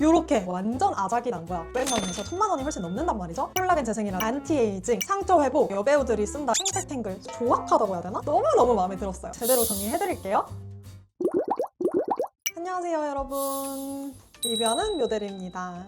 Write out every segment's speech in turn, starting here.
이렇게 완전 아작이 난 거야. 500만원에서 1000만원이 훨씬 넘는단 말이죠. 콜라겐 재생이랑 안티에이징, 상처 회복 여배우들이 쓴다 탱글탱글 조악하다고 해야 되나? 너무너무 마음에 들었어요. 제대로 정리해드릴게요. 안녕하세요 여러분. 리뷰하는 묘델입니다.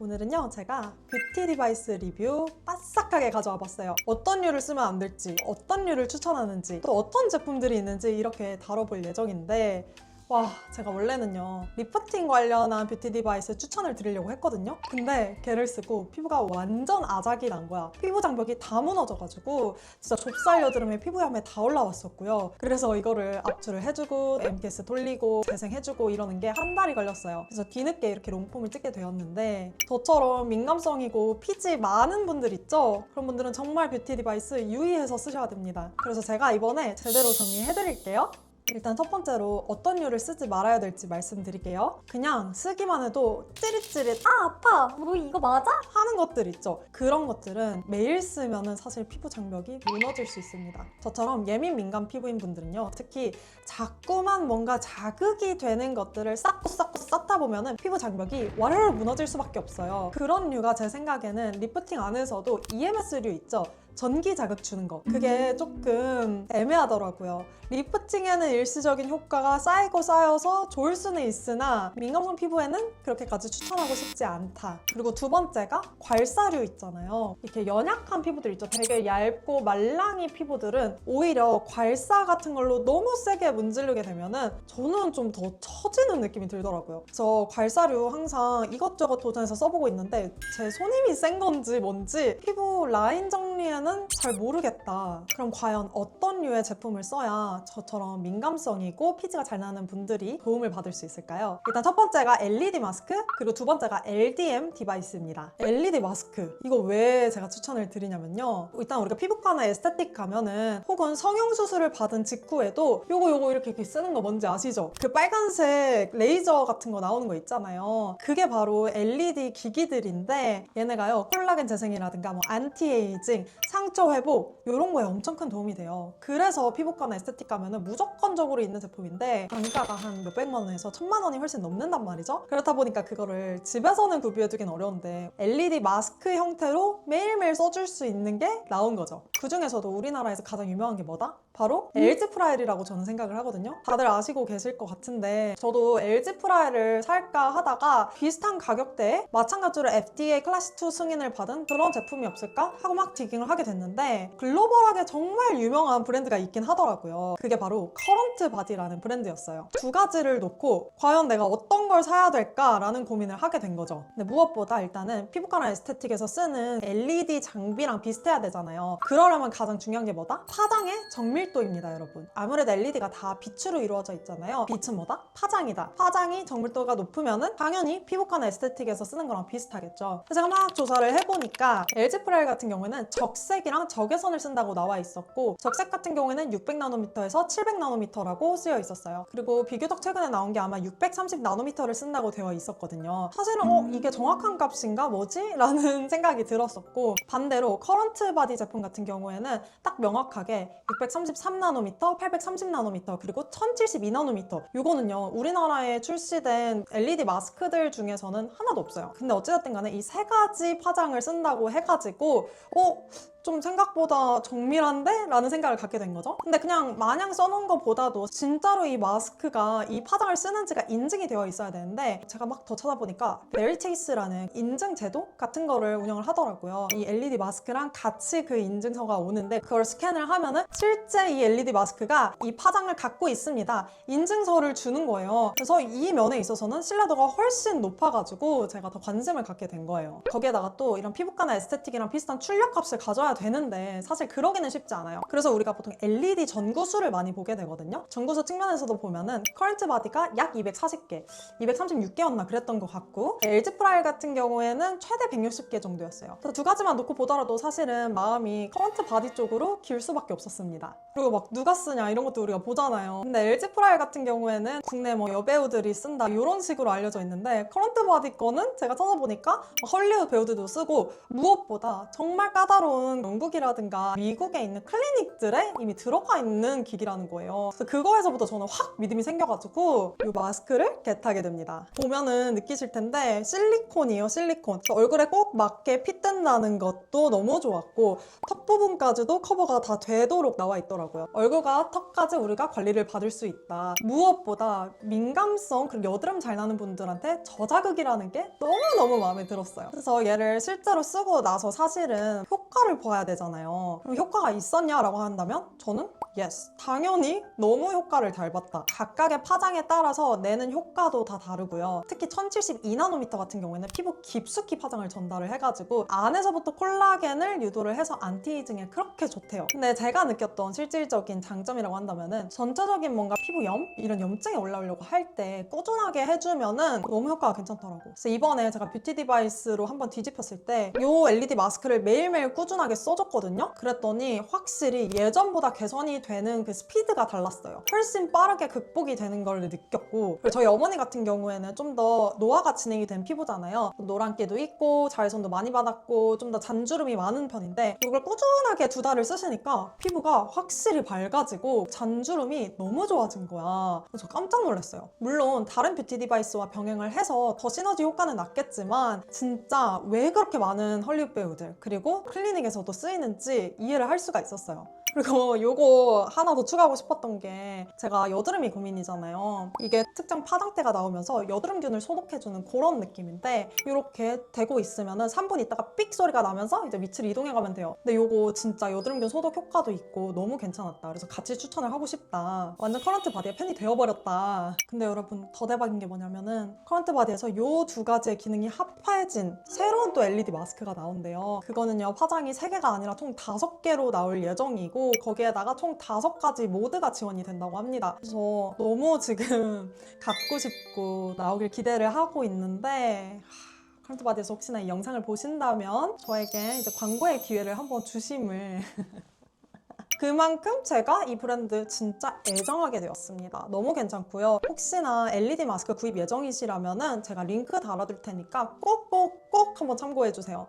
오늘은요 제가 뷰티 디바이스 리뷰 빠싹하게 가져와 봤어요. 어떤 류를 쓰면 안 될지 어떤 류를 추천하는지 또 어떤 제품들이 있는지 이렇게 다뤄볼 예정인데 와 제가 원래는요 리프팅 관련한 뷰티 디바이스 추천을 드리려고 했거든요. 근데 걔를 쓰고 피부가 완전 아작이 난 거야. 피부 장벽이 다 무너져가지고 진짜 좁쌀 여드름에 피부염에 다 올라왔었고요. 그래서 이거를 압출을 해주고 MTS 돌리고 재생해주고 이러는 게 한 달이 걸렸어요. 그래서 뒤늦게 이렇게 롱폼을 찍게 되었는데 저처럼 민감성이고 피지 많은 분들 있죠? 그런 분들은 정말 뷰티 디바이스 유의해서 쓰셔야 됩니다. 그래서 제가 이번에 제대로 정리해드릴게요 일단 첫 번째로 어떤 류를 쓰지 말아야 될지 말씀드릴게요. 그냥 쓰기만 해도 찌릿찌릿 아 아파 뭐 이거 맞아? 하는 것들 있죠. 그런 것들은 매일 쓰면은 사실 피부 장벽이 무너질 수 있습니다. 저처럼 예민 민감 피부인 분들은요. 특히 자꾸만 뭔가 자극이 되는 것들을 쌓고 쌓고 쌓다 보면은 피부 장벽이 와르르 무너질 수밖에 없어요. 그런 류가 제 생각에는 리프팅 안에서도 EMS류 있죠. 전기 자극 주는 거 그게 조금 애매하더라고요 리프팅에는 일시적인 효과가 쌓이고 쌓여서 좋을 수는 있으나 민감성 피부에는 그렇게까지 추천하고 싶지 않다. 그리고 두 번째가 괄사류 있잖아요. 이렇게 연약한 피부들 있죠. 되게 얇고 말랑이 피부들은 오히려 괄사 같은 걸로 너무 세게 문지르게 되면은 저는 좀 더 처지는 느낌이 들더라고요. 그래서 괄사류 항상 이것저것 도전해서 써보고 있는데 제 손님이 센 건지 뭔지 피부 라인 정리에는 잘 모르겠다. 그럼 과연 어떤 류의 제품을 써야 저처럼 민감성 이고 피지가 잘 나는 분들이 도움을 받을 수 있을까요? 일단 첫 번째가 LED 마스크 그리고 두 번째가 LDM 디바이스입니다 LED 마스크 이거 왜 제가 추천을 드리냐면요 일단 우리가 피부과나 에스테틱 가면은 혹은 성형수술을 받은 직후에도 요거 요거 이렇게, 이렇게 쓰는 거 뭔지 아시죠? 그 빨간색 레이저 같은 거 나오는 거 있잖아요 그게 바로 LED 기기들인데 얘네가요 콜라겐 재생이라든가 뭐 안티에이징 상처 회복 이런 거에 엄청 큰 도움이 돼요 그래서 피부과나 에스테틱 가면은 무조건적으로 있는 제품인데 단가가 한 몇백만 원에서 천만 원이 훨씬 넘는단 말이죠. 그렇다 보니까 그거를 집에서는 구비해두긴 어려운데 LED 마스크 형태로 매일매일 써줄 수 있는 게 나온 거죠 그 중에서도 우리나라에서 가장 유명한 게 뭐다? 바로 LG 프라일이라고 저는 생각을 하거든요. 다들 아시고 계실 것 같은데 저도 LG 프라일을 살까 하다가 비슷한 가격대에 마찬가지로 FDA 클래스 2 승인을 받은 그런 제품이 없을까? 하고 막 디깅을 하게 됐는데 글로벌하게 정말 유명한 브랜드가 있긴 하더라고요. 그게 바로 커런트 바디라는 브랜드였어요. 두 가지를 놓고 과연 내가 어떤 걸 사야 될까라는 고민을 하게 된 거죠. 근데 무엇보다 일단은 피부과나 에스테틱에서 쓰는 LED 장비랑 비슷해야 되잖아요. 그 러려면 가장 중요한 게 뭐다? 파장의 정밀도입니다 여러분 아무래도 LED가 다 빛으로 이루어져 있잖아요 빛은 뭐다? 파장이다 파장이 정밀도가 높으면 은 당연히 피부과나 에스테틱에서 쓰는 거랑 비슷하겠죠 제가 막 조사를 해보니까 LG 프라일 같은 경우에는 적색이랑 적외선을 쓴다고 나와 있었고 적색 같은 경우에는 600나노미터에서 700나노미터라고 쓰여 있었어요 그리고 비교적 최근에 나온 게 아마 630나노미터를 쓴다고 되어 있었거든요 사실은 어 이게 정확한 값인가 뭐지? 라는 생각이 들었었고 반대로 커런트 바디 제품 같은 경우 에는 딱 명확하게 633나노미터, 830나노미터 그리고 1072나노미터 이거는요 우리나라에 출시된 LED 마스크들 중에서는 하나도 없어요 근데 어찌됐든 간에 이 세 가지 파장을 쓴다고 해가지고 어? 좀 생각보다 정밀한데? 라는 생각을 갖게 된 거죠. 근데 그냥 마냥 써놓은 것보다도 진짜로 이 마스크가 이 파장을 쓰는지가 인증이 되어 있어야 되는데 제가 막 더 찾아보니까 메리체이스라는 인증 제도 같은 거를 운영을 하더라고요. 이 LED 마스크랑 같이 그 인증서가 오는데 그걸 스캔을 하면은 실제 이 LED 마스크가 이 파장을 갖고 있습니다. 인증서를 주는 거예요. 그래서 이 면에 있어서는 신뢰도가 훨씬 높아가지고 제가 더 관심을 갖게 된 거예요. 거기에다가 또 이런 피부과나 에스테틱이랑 비슷한 출력값을 가져야 되는데 사실 그러기는 쉽지 않아요. 그래서 우리가 보통 LED 전구수를 많이 보게 되거든요. 전구수 측면에서도 보면은 커런트 바디가 약 240개, 236개였나 그랬던 것 같고 LG 프라일 같은 경우에는 최대 160개 정도였어요. 두 가지만 놓고 보더라도 사실은 마음이 커런트 바디 쪽으로 길 수밖에 없었습니다. 그리고 막 누가 쓰냐 이런 것도 우리가 보잖아요. 근데 LG 프라일 같은 경우에는 국내 뭐 여배우들이 쓴다 이런 식으로 알려져 있는데 커런트 바디 거는 제가 찾아보니까 헐리우드 배우들도 쓰고 무엇보다 정말 까다로운 영국이라든가 미국에 있는 클리닉들에 이미 들어가 있는 기기라는 거예요. 그래서 그거에서부터 저는 확 믿음이 생겨가지고 이 마스크를 겟하게 됩니다. 보면은 느끼실 텐데 실리콘이에요, 실리콘. 얼굴에 꼭 맞게 핏된다는 것도 너무 좋았고 턱 부분까지도 커버가 다 되도록 나와 있더라고요. 얼굴과 턱까지 우리가 관리를 받을 수 있다. 무엇보다 민감성 그리고 여드름 잘 나는 분들한테 저자극이라는 게 너무너무 마음에 들었어요. 그래서 얘를 실제로 쓰고 나서 사실은 효과를 보아 야 되잖아요. 그럼 효과가 있었냐라고 한다면 저는 yes. 당연히 너무 효과를 잘 봤다. 각각의 파장에 따라서 내는 효과도 다 다르고요. 특히 1072나노미터 같은 경우에는 피부 깊숙이 파장을 전달을 해가지고 안에서부터 콜라겐을 유도를 해서 안티에이징에 그렇게 좋대요. 근데 제가 느꼈던 실질적인 장점이라고 한다면은 전체적인 뭔가 피부염 이런 염증이 올라오려고 할 때 꾸준하게 해주면은 너무 효과가 괜찮더라고. 그래서 이번에 제가 뷰티 디바이스로 한번 뒤집혔을 때 이 LED 마스크를 매일매일 꾸준하게 써줬거든요. 그랬더니 확실히 예전보다 개선이 되는 그 스피드가 달랐어요. 훨씬 빠르게 극복이 되는 걸 느꼈고 저희 어머니 같은 경우에는 좀 더 노화가 진행이 된 피부잖아요. 노란기도 있고 자외선도 많이 받았고 좀 더 잔주름이 많은 편인데 이걸 꾸준하게 두 달을 쓰시니까 피부가 확실히 밝아지고 잔주름이 너무 좋아진 거야. 그래서 저 깜짝 놀랐어요. 물론 다른 뷰티 디바이스와 병행을 해서 더 시너지 효과는 났겠지만 진짜 왜 그렇게 많은 헐리우드 배우들 그리고 클리닉에서 도 쓰이는지 이해를 할 수가 있었어요. 그리고 요거 하나 더 추가하고 싶었던 게 제가 여드름이 고민이잖아요. 이게 특정 파장대가 나오면서 여드름균을 소독해주는 그런 느낌인데 이렇게 되고 있으면 은 3분 있다가 삑 소리가 나면서 이제 위치를 이동해가면 돼요. 근데 요거 진짜 여드름균 소독 효과도 있고 너무 괜찮았다. 그래서 같이 추천을 하고 싶다. 완전 커런트 바디의 팬이 되어버렸다. 근데 여러분 더 대박인 게 뭐냐면은 커런트 바디에서 요 두 가지의 기능이 합해진 새로운 또 LED 마스크가 나온대요. 그거는요 파장이 3개가 아니라 총 5개로 나올 예정이고 거기에다가 총 5가지 모드가 지원이 된다고 합니다. 그래서 너무 지금 갖고 싶고 나오길 기대를 하고 있는데 하, 커런트 바디에서 혹시나 이 영상을 보신다면 저에게 이제 광고의 기회를 한번 주심을 그만큼 제가 이 브랜드 진짜 애정하게 되었습니다. 너무 괜찮고요. 혹시나 LED 마스크 구입 예정이시라면 제가 링크 달아둘 테니까 꼭꼭꼭 한번 참고해주세요.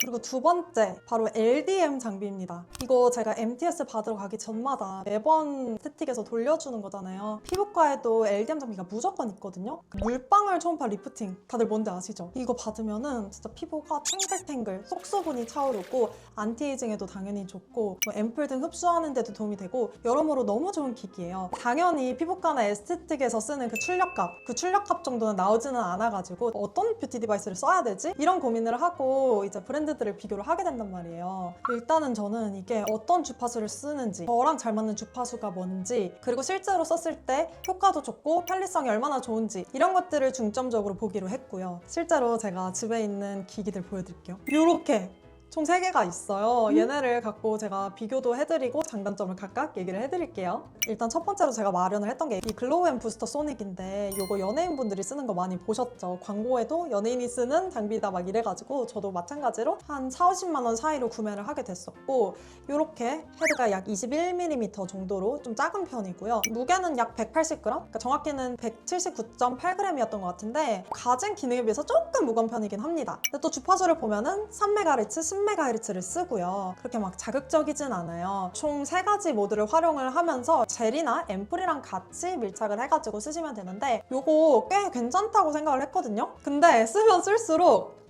그리고 두 번째 바로 LDM 장비입니다. 이거 제가 MTS 받으러 가기 전마다 매번 스틱에서 돌려주는 거잖아요. 피부과에도 LDM 장비가 무조건 있거든요. 그 물방울 초음파 리프팅 다들 뭔지 아시죠? 이거 받으면은 진짜 피부가 탱글탱글 속수분이 차오르고 안티에이징에도 당연히 좋고 뭐 앰플 등 흡수하는 데도 도움이 되고 여러모로 너무 좋은 기기예요. 당연히 피부과나 에스테틱에서 쓰는 그 출력값 그 출력값 정도는 나오지는 않아가지고 어떤 뷰티 디바이스를 써야 되지? 이런 고민을 하고 이제 브랜드 들을 비교를 하게 된단 말이에요. 일단은 저는 이게 어떤 주파수를 쓰는지 저랑 잘 맞는 주파수가 뭔지 그리고 실제로 썼을 때 효과도 좋고 편리성이 얼마나 좋은지 이런 것들을 중점적으로 보기로 했고요. 실제로 제가 집에 있는 기기들 보여드릴게요. 이렇게 총 3개가 있어요. 얘네를 갖고 제가 비교도 해드리고 장단점을 각각 얘기를 해드릴게요. 일단 첫 번째로 제가 마련을 했던 게 이 글로우 앤 부스터 소닉인데 이거 연예인분들이 쓰는 거 많이 보셨죠? 광고에도 연예인이 쓰는 장비다 막 이래가지고 저도 마찬가지로 한 4, 50만 원 사이로 구매를 하게 됐었고 이렇게 헤드가 약 21mm 정도로 좀 작은 편이고요. 무게는 약 180g? 그러니까 정확히는 179.8g이었던 것 같은데 가진 기능에 비해서 조금 무거운 편이긴 합니다. 근데 또 주파수를 보면은 3MHz, 10MHz를 쓰고요. 그렇게 막 자극적이진 않아요. 총 세 가지 모드를 활용을 하면서 젤이나 앰플이랑 같이 밀착을 해가지고 쓰시면 되는데 이거 꽤 괜찮다고 생각을 했거든요. 근데 쓰면 쓸수록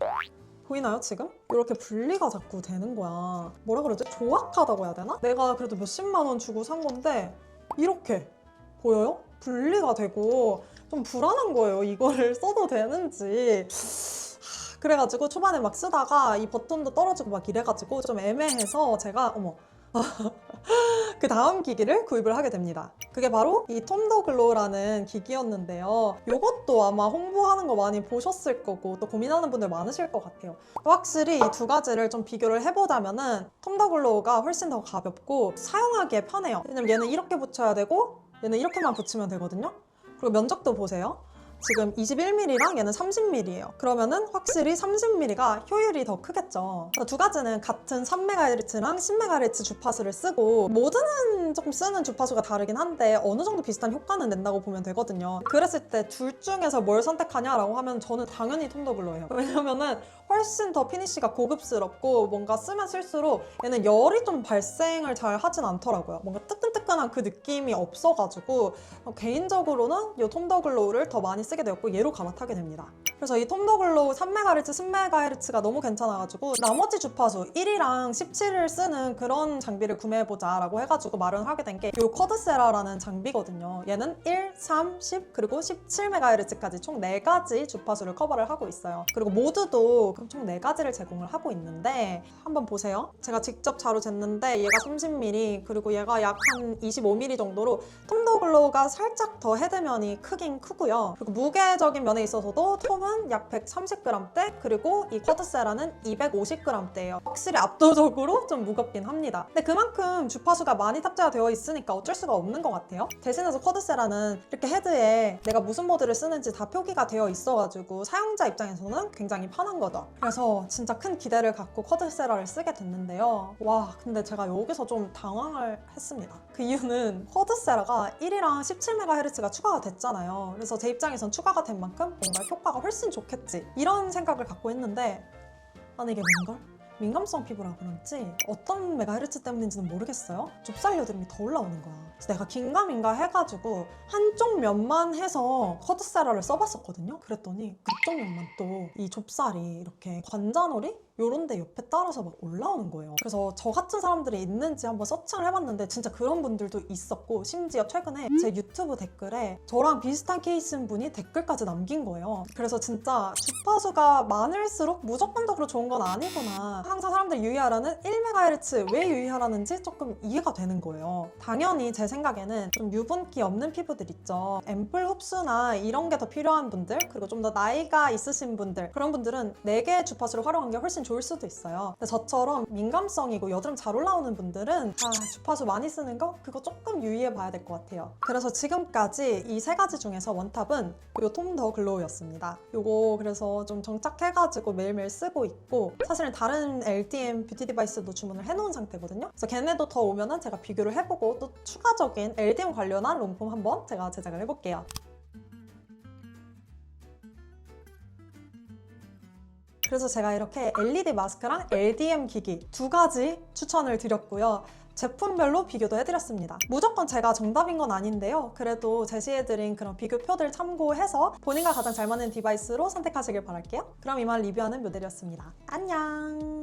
보이나요 지금? 이렇게 분리가 자꾸 되는 거야. 뭐라 그러지? 조악하다고 해야 되나? 내가 그래도 몇십만 원 주고 산 건데 이렇게 보여요? 분리가 되고 좀 불안한 거예요. 이거를 써도 되는지. 하, 그래가지고 초반에 막 쓰다가 이 버튼도 떨어지고 막 이래가지고 좀 애매해서 제가 어머 그 다음 기기를 구입을 하게 됩니다. 그게 바로 이 톰 더 글로우라는 기기였는데요. 이것도 아마 홍보하는 거 많이 보셨을 거고 또 고민하는 분들 많으실 것 같아요. 확실히 이 두 가지를 좀 비교를 해보자면은 톰 더 글로우가 훨씬 더 가볍고 사용하기에 편해요. 왜냐면 얘는 이렇게 붙여야 되고 얘는 이렇게만 붙이면 되거든요. 그리고 면적도 보세요. 지금 21mm랑 얘는 30mm예요. 그러면은 확실히 30mm가 효율이 더 크겠죠. 두 가지는 같은 3MHz랑 10MHz 주파수를 쓰고 모드는 조금 쓰는 주파수가 다르긴 한데 어느 정도 비슷한 효과는 낸다고 보면 되거든요. 그랬을 때 둘 중에서 뭘 선택하냐라고 하면 저는 당연히 톰더글로예요. 왜냐면은 훨씬 더 피니쉬가 고급스럽고 뭔가 쓰면 쓸수록 얘는 열이 좀 발생을 잘 하진 않더라고요. 뭔가 뜨끈뜨끈한 그 느낌이 없어가지고 어, 개인적으로는 이 톰더글로우를 더 많이 쓰게 되었고 얘로 갈아타게 됩니다. 그래서 이 톰더글로우 3MHz, 10MHz가 너무 괜찮아가지고 나머지 주파수 1이랑 17을 쓰는 그런 장비를 구매해보자 라고 해가지고 마련을 하게 된 게 이 쿼드세라라는 장비거든요. 얘는 1, 3, 10 그리고 17MHz까지 총 4가지 주파수를 커버를 하고 있어요. 그리고 그럼 총 4가지를 제공을 하고 있는데 한번 보세요. 제가 직접 자로 쟀는데 얘가 30mm 그리고 얘가 약 한 25mm 정도로 톰더글로우가 살짝 더 헤드면이 크긴 크고요. 그리고 무게적인 면에 있어서도 톰은 약 130g대 그리고 이 쿼드세라는 250g대예요. 확실히 압도적으로 좀 무겁긴 합니다. 근데 그만큼 주파수가 많이 탑재가 되어 있으니까 어쩔 수가 없는 것 같아요. 대신해서 쿼드세라는 이렇게 헤드에 내가 무슨 모드를 쓰는지 다 표기가 되어 있어가지고 사용자 입장에서는 굉장히 편한 거죠. 그래서 진짜 큰 기대를 갖고 쿼드세라를 쓰게 됐는데요. 와 근데 제가 여기서 좀 당황을 했습니다. 그 이유는 쿼드세라가 1이랑 17MHz가 추가가 됐잖아요. 그래서 제 입장에선 추가가 된 만큼 뭔가 효과가 훨씬 좋겠지 이런 생각을 갖고 했는데 나는 이게 뭔걸? 민감성 피부라 그런지 어떤 메가헤르츠 때문인지는 모르겠어요. 좁쌀 여드름이 더 올라오는 거야. 그래서 내가 긴가민가 해가지고 한쪽 면만 해서 커드세라를 써봤었거든요. 그랬더니 그쪽 면만 또 이 좁쌀이 이렇게 관자놀이 요런 데 옆에 따라서 막 올라오는 거예요. 그래서 저 같은 사람들이 있는지 한번 서칭을 해봤는데 진짜 그런 분들도 있었고 심지어 최근에 제 유튜브 댓글에 저랑 비슷한 케이스인 분이 댓글까지 남긴 거예요. 그래서 진짜 주파수가 많을수록 무조건적으로 좋은 건 아니구나. 항상 사람들이 유의하라는 1MHz 왜 유의하라는지 조금 이해가 되는 거예요. 당연히 제 생각에는 좀 유분기 없는 피부들 있죠. 앰플 흡수나 이런 게 더 필요한 분들 그리고 좀 더 나이가 있으신 분들 그런 분들은 4개의 주파수를 활용한 게 훨씬 좋을 수도 있어요. 근데 저처럼 민감성이고 여드름 잘 올라오는 분들은 아, 주파수 많이 쓰는 거 그거 조금 유의해 봐야 될 것 같아요. 그래서 지금까지 이 세 가지 중에서 원탑은 요 톰 더 글로우였습니다. 요거 그래서 좀 정착해가지고 매일매일 쓰고 있고 사실은 다른 LDM 뷰티 디바이스도 주문을 해놓은 상태거든요. 그래서 걔네도 더 오면은 제가 비교를 해보고 또 추가적인 LDM 관련한 롬폼 한번 제가 제작을 해볼게요. 그래서 제가 이렇게 LED 마스크랑 LDM 기기 두 가지 추천을 드렸고요. 제품별로 비교도 해드렸습니다. 무조건 제가 정답인 건 아닌데요. 그래도 제시해드린 그런 비교표들 참고해서 본인과 가장 잘 맞는 디바이스로 선택하시길 바랄게요. 그럼 이만 리뷰하는 묘델이었습니다. 안녕!